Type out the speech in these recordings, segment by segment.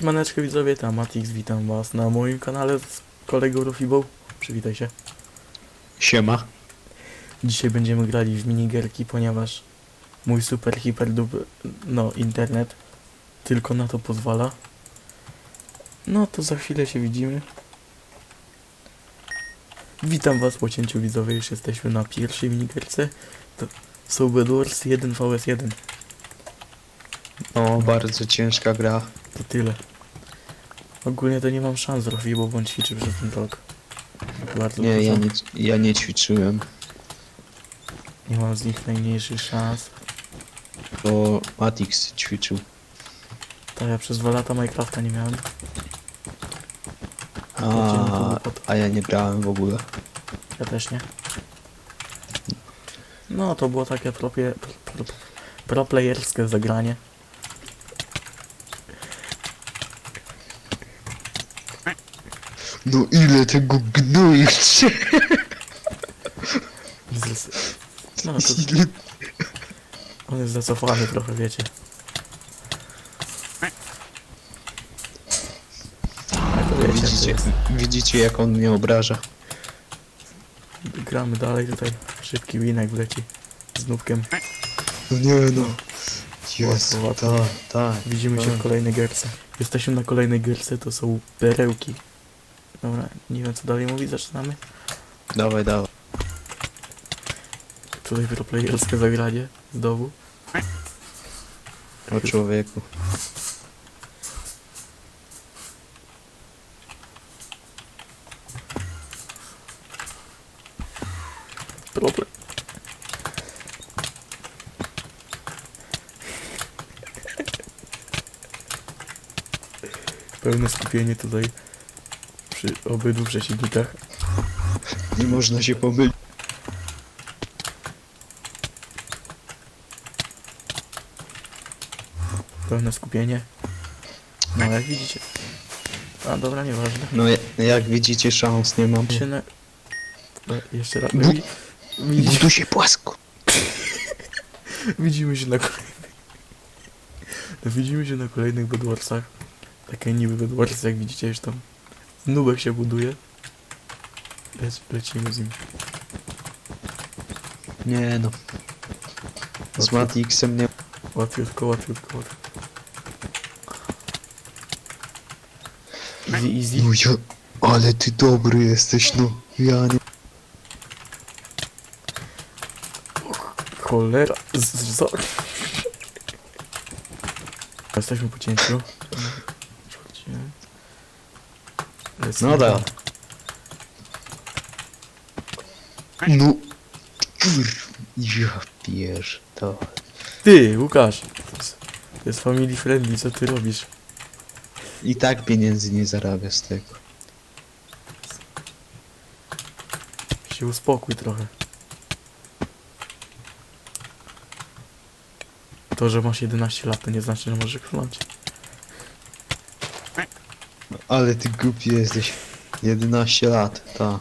Siemaneczko widzowie, tam Matix, witam was na moim kanale z kolegą Rofibą. Przywitaj się. Siema. Dzisiaj będziemy grali w minigierki, ponieważ mój super hiper duper, no internet tylko na to pozwala. No to za chwilę się widzimy. Witam was po cięciu widzowie, już jesteśmy na pierwszej minigierce. To są Bedwars 1 vs 1, O, bardzo ciężka gra. to tyle. Ogólnie to nie mam szans Rofibo, bo on ćwiczy przez ten rok. Bardzo Nie, ja nie, ja nie ćwiczyłem, Nie mam z nich najmniejszych szans. bo Matix ćwiczył. To ja przez dwa lata Minecrafta nie miałem. A, a ja nie grałem w ogóle. Ja też nie. No to było takie pro, pro, pro, pro playerskie zagranie. No ile tego gnoju się? No to on jest zacofany trochę, wiecie. Ale to wiecie, Widzicie, jest. widzicie jak on mnie obraża? Gramy dalej tutaj. Szybki winek wleci. Z nubkiem. No nie no. Łatwo, łatwo. tak, tak. Widzimy się w tak. kolejnej gierce. Jesteśmy na kolejnej gierce, to są perełki. Dobra, nie wiem co dalej mówić, zaczynamy. Dawaj, dawaj. Tutaj proplayerskie zagranie znowu. O człowieku. Problem. Pełne skupienie tutaj przy obydwu przeciwnikach. Nie można się pomylić. Pełne skupienie. No jak widzicie. A dobra, nieważne. No ja- jak widzicie szans nie mam. Się na... E, Jeszcze raz. Wi- Widzimy, Budu się płasko. widzimy się na kolejnych. Widzimy się na kolejnych Bedwarsach. Takie niby Bedwarsy, jak widzicie już tam. Nubek się buduje. Lec, lecimy z nim. Nie no. Z Matixem nie... Łatwiutko, łatwiutko, łatwiutko. Easy, easy. No ja... Ale ty dobry jesteś, no. Ja nie... Cholera. Z, z, co? Jesteśmy po cięciu. Lecimy No da. No. Kur... Ja pier... To... Ty, Łukasz. To jest, to jest family friendly, co ty robisz? I tak pieniędzy nie zarabia z tego. Się uspokój trochę. To, że masz 11 lat, to nie znaczy, że możesz chląć. Ale ty głupi jesteś. 11 lat, ta.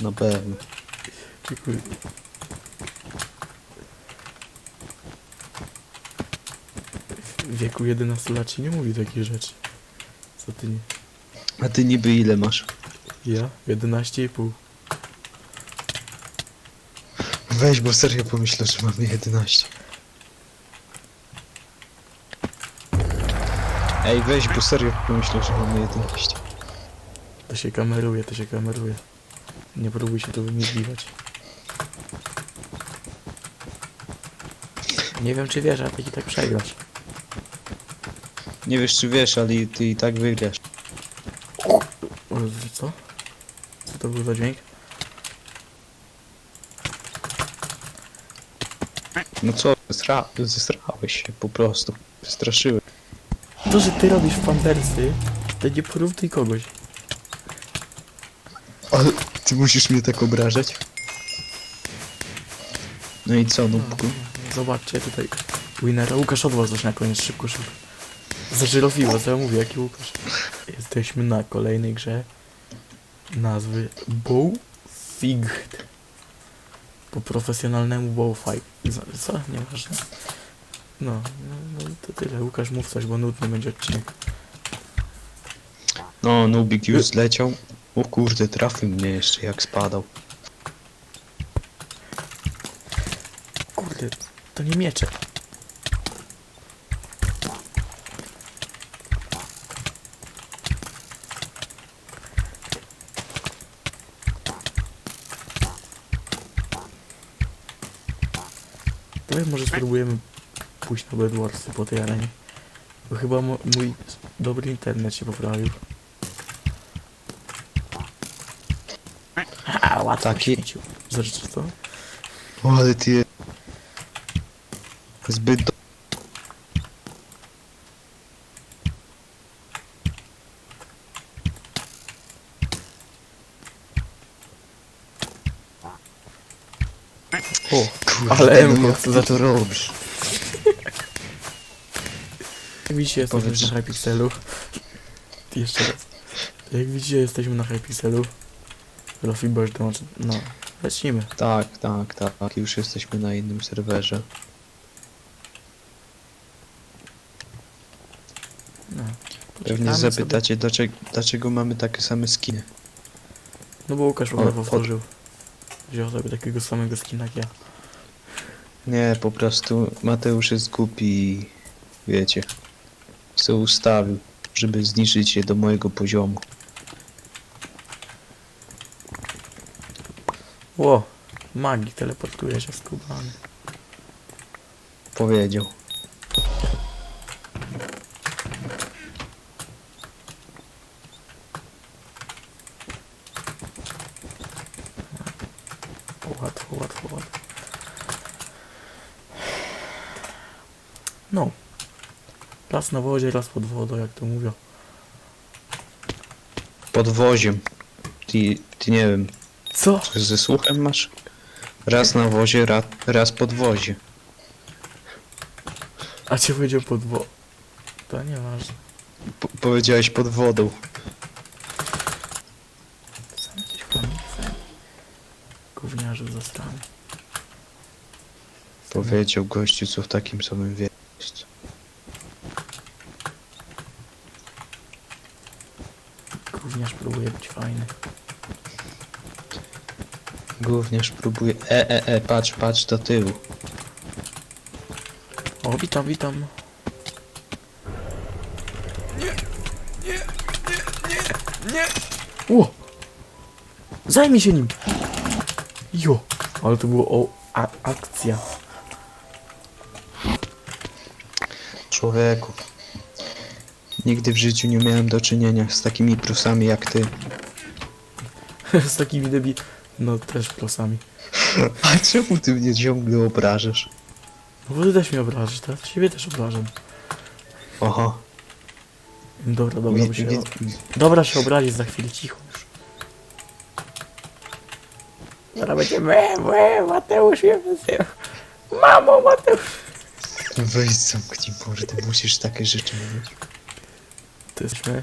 Na pewno. Dziękuję. W wieku 11 lat się nie mówi takich rzeczy. Co ty nie? A ty niby ile masz? Ja? 11,5. Weź, bo serio pomyślę, że mamy 11. Ej, weź, bo serio pomyślę, że mamy 11. To się kameruje, to się kameruje. Nie próbuj się tu wymieniwać. Nie wiem czy wiesz, a ty i tak przegrasz. Nie wiesz czy wiesz, ale i- ty i tak wygrasz. O, co? Co to był za dźwięk? No co, zesra zesrałeś się po prostu. Straszyłem. To, że ty robisz pampersy, to nie porównuj kogoś. Ale ty musisz mnie tak obrażać? No i co, no Zobaczcie tutaj. Winera Łukasz odwoł coś na koniec, szybko, szybko. Zażyrowiło, co ja mówię, jaki Łukasz. Jesteśmy na kolejnej grze nazwy Bowfight. Po profesjonalnemu Bowfight. Co? Nieważne. No, no to tyle. Łukasz mów coś, bo nudny będzie odcinek. No, Nubik już zleciał. O kurde, trafił mnie jeszcze jak spadał. Kurde, to nie miecze. Teraz może spróbujemy pójść na Bedwarsy po tej arenie. Bo chyba mo- mój dobry internet się poprawił. A, łatwo Taki- Taki... Zresztą co? O, ale ty... je- Zbyt do... O, Kurde, Ale no Emko, jak co ty za- to robisz? Jak widzicie, jesteśmy Powiedz. na Hypixelu. Jeszcze raz. Jak widzicie, jesteśmy na Hypixelu. Rofi Bird dołączy. No, lecimy. Tak, tak, tak. Już jesteśmy na innym serwerze. No. Pewnie Poczekamy zapytacie, dlaczego, dlaczego mamy takie same skiny. No bo Łukasz O, o. powtórzył. Wziął sobie takiego samego skina jak ja. Nie, po prostu Mateusz jest głupi i wiecie, co ustawił, żeby zniżyć się do mojego poziomu. Ło, magii teleportuje się skubany. Powiedział. Łatwo, łatwo, łatwo. No. Raz na wodzie, raz pod wodą, jak to mówią. Podwoziem. Ty, ty nie wiem, Co? coś ze słuchem masz? Raz na wozie, ra, raz pod wozie. A cię powiedział pod wodą. To nieważne. Po, powiedziałeś pod wodą. Sam jesteś komiksem. Gówniarzu zastrany. Powiedział gościu, co w takim samym wieku jest. Gówniarz próbuje być fajny. Gówniarz próbuje... E, e, e, patrz, patrz do tyłu. O, witam, witam. Nie, nie, nie, nie, nie. O! Zajmij się nim! Jo! Ale to było o, a, akcja. Człowieku. Nigdy w życiu nie miałem do czynienia z takimi prusami jak ty. Z takimi debi... No też prosami. A czemu ty mnie ciągle obrażasz? No bo ty też mnie obrażasz, teraz ciebie też obrażam. Oho. Dobra, dobra, bo Wi- się... wi- Dobra się obrazić za chwilę, cicho już. Zaraz będzie me, me, Mateusz mnie wyzywa. Mamo, Mateusz! Weź zamknij mordę, musisz takie rzeczy mówić. To jesteśmy.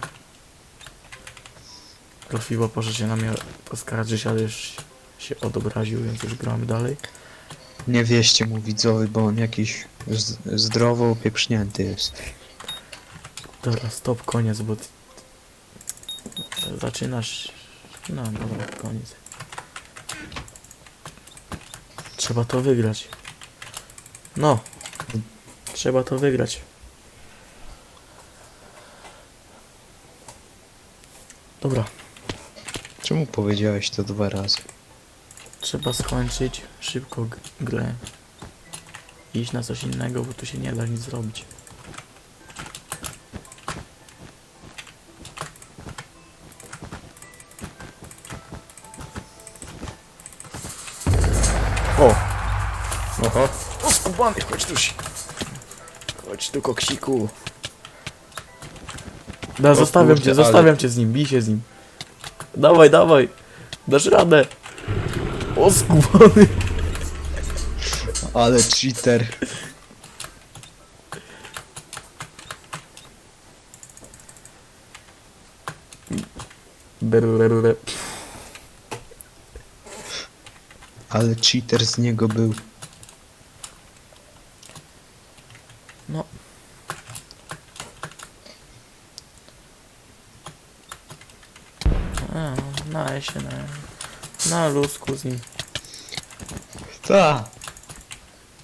Profiło poszedł się na mnie poskarżyć, ale już się odobraził, więc już gramy dalej. Nie wieście mu widzowy, bo on jakiś zdrowo opieprznięty jest. Dobra, stop, koniec, bo ty... zaczynasz... No dobra, koniec. Trzeba to wygrać. No. Trzeba to wygrać. Dobra, Czemu powiedziałeś to dwa razy? trzeba skończyć szybko g- grę. Iść na coś innego, bo tu się nie da nic zrobić. O! Oho. O, skubany, chodź tu się. Chodź tu, koksiku. Da, zostawiam cię, ale- zostawiam cię z nim, bij się z nim. Dawaj, dawaj. Dasz radę. O, skubany. Ale cheater. Berurerure. Ale cheater z niego był. A, na się, na, na lusku z nim. Ta.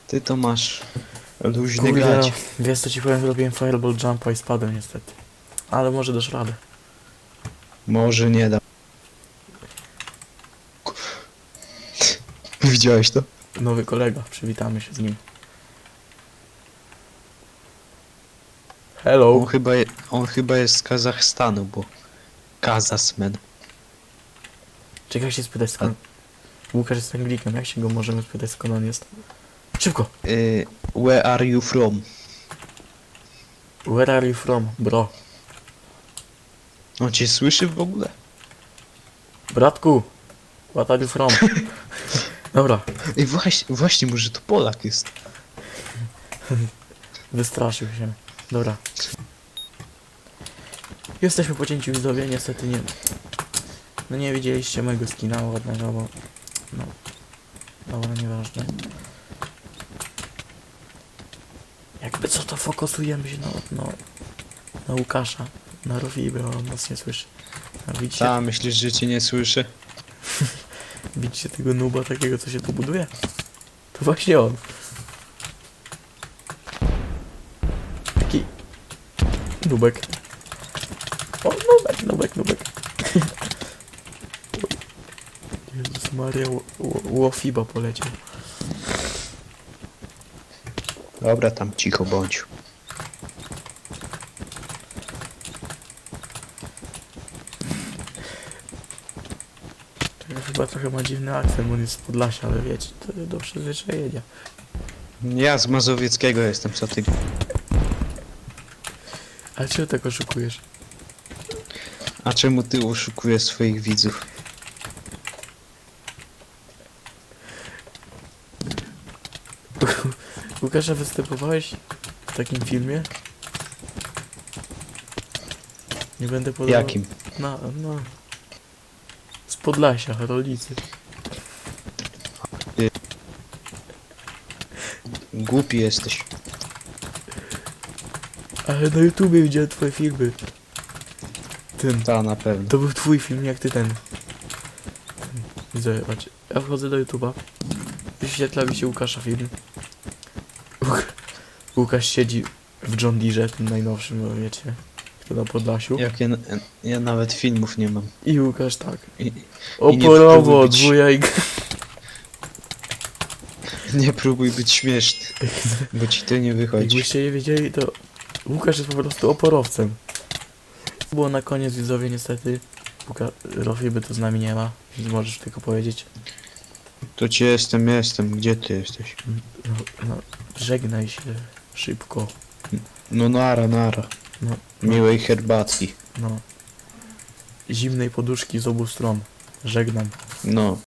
Ty to masz luźny Kurde, grać. wiesz co ci powiem, zrobiłem fireball jumpa i spadłem niestety. Ale może dasz radę. Może nie da. Widziałeś to? Nowy kolega, przywitamy się z nim. Hello. On chyba, je, on chyba jest z Kazachstanu, bo Kazasmen. Czekaj, się spytać skąd. Łukasz jest Anglikiem, jak się go możemy spytać skąd on jest? Szybko! Y, where are you from? Where are you from, bro? On cię słyszy w ogóle? Bratku! What are you from? Dobra, Ej, właśnie, właśnie może to Polak jest. wystraszył się. Dobra. Jesteśmy pocięci widzowie, niestety nie... No nie widzieliście mojego skina ładnego, bo... No... Dobra, nieważne. Jakby co to fokusujemy się na... No, na Łukasza. Na Rofiby, bo on nas nie słyszy. A widzicie, Ta, myślisz, że cię nie słyszy? widzicie tego nuba takiego, co się tu buduje? To właśnie on. Taki... Nubek. O, nubek, nubek, nubek. Maria, ło- ło- łofiba poleciał. Dobra, tam cicho bądź. Czekaj, Chyba trochę ma dziwny akcent, on jest z Podlasia, ale wiecie, to do przyzwyczajenia. Ja z Mazowieckiego jestem, co ty? Ale czego tak oszukujesz? A czemu ty oszukujesz swoich widzów? Łukasza, występowałeś w takim filmie? Nie będę podawał... Jakim? No, no. Z Podlasia, rolicy. Głupi jesteś. Ale na YouTubie widziałem twoje filmy. Ten. Ta, na pewno. To był twój film, jak ty ten. Widzę, patrz. Ja wchodzę do YouTuba. Wyświetla mi się Łukasza film. Łuk Łukasz siedzi w John Deere, tym najnowszym, wiecie. To na Podlasiu. Jak ja, ja nawet filmów nie mam. I Łukasz tak. I, Oporowo, próbuj być- dwuja i... nie próbuj być śmieszny, bo ci to nie wychodzi. Jakbyście nie wiedzieli, to Łukasz jest po prostu oporowcem. Było na koniec widzowie niestety. Łuka... Rofi by to z nami nie ma, więc możesz tylko powiedzieć. To ci jestem, jestem. Gdzie ty jesteś? No, no, żegnaj się szybko. No nara, nara. No, Miłej herbatki. no. Zimnej poduszki z obu stron. Żegnam. No,